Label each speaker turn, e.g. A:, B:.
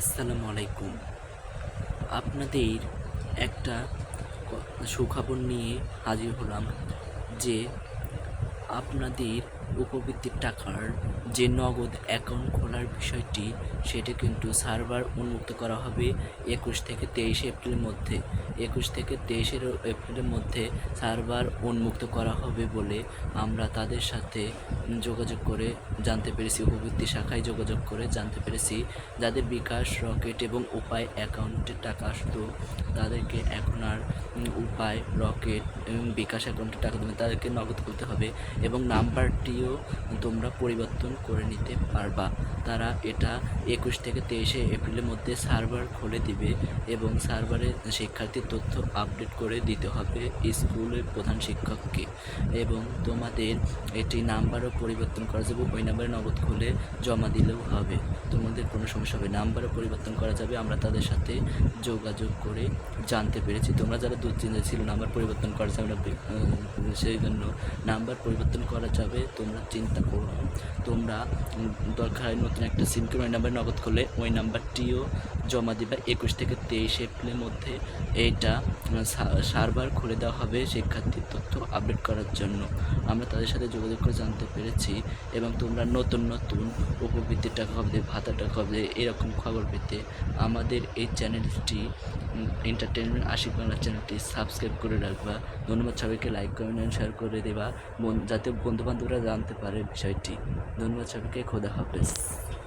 A: আসসালামু আলাইকুম। আপনাদের একটা সুখবর নিয়ে হাজির হলাম যে আপনাদের উপবৃত্তির টাকার যে নগদ অ্যাকাউন্ট খোলার বিষয়টি, সেটা কিন্তু সার্ভার উন্মুক্ত করা হবে একুশ থেকে তেইশে এপ্রিলের মধ্যে। একুশ থেকে তেইশের এপ্রিলের মধ্যে সার্ভার উন্মুক্ত করা হবে বলে আমরা তাদের সাথে যোগাযোগ করে জানতে পেরেছি, উপবৃত্তি শাখায় যোগাযোগ করে জানতে পেরেছি। যাদের বিকাশ রকেট এবং উপায় অ্যাকাউন্টে টাকা আসতো তাদেরকে এখন আর উপায় রকেট এবং বিকাশ অ্যাকাউন্টে টাকা দেবে তাদেরকে নগদ করতে হবে এবং নাম্বারটিও তোমরা পরিবর্তন করে নিতে পারবা। তারা এটা একুশ থেকে তেইশে এপ্রিলের মধ্যে সার্ভার খুলে দিবে এবং সার্ভারে শিক্ষার্থীর তথ্য আপডেট করে দিতে হবে স্কুলের প্রধান শিক্ষককে। এবং তোমাদের এটি নাম্বারও পরিবর্তন করা যাবে, ওই নাম্বারে নগদ খুলে জমা দিলেও হবে। তোমাদের কোনো সমস্যা হবে নাম্বারও পরিবর্তন করা যাবে, আমরা তাদের সাথে যোগাযোগ করে জানতে পেরেছি। তোমরা যারা দুশ্চিন্তা ছিল, নাম্বার পরিবর্তন করা যাবে না সেই জন্য নাম্বার পরিবর্তন করা যাবে তোমরা চিন্তা করো না। তোমরা দরকার হয় নতুন একটা সিম কিনে ওই নাম্বার নগদ করলে ওই নাম্বারটিও জমা দিবে। একুশ থেকে তেইশ এপ্রিলের মধ্যে এইটা সার্ভার খুলে দেওয়া হবে শিক্ষার্থীর তথ্য আপডেট করার জন্য। আমরা তাদের সাথে যোগাযোগ করে জানতে পেরেছি এবং তোমরা নতুন নতুন উপবৃত্তির টাকা হবে ভাতা টাকা হবে এরকম খবর পেতে আমাদের এই চ্যানেলটি এন্টারটেনমেন্ট আশিক বাংলা চ্যানেলটি সাবস্ক্রাইব করে রাখবা। ধন্যবাদ সবাইকে লাইক কমেন্ট শেয়ার করে দেবা। যাতে বন্ধুবান্ধবরা জানতে পারে বিষয়টি। ধন্যবাদ। मिलूंगा चल के खुदा हाफिज़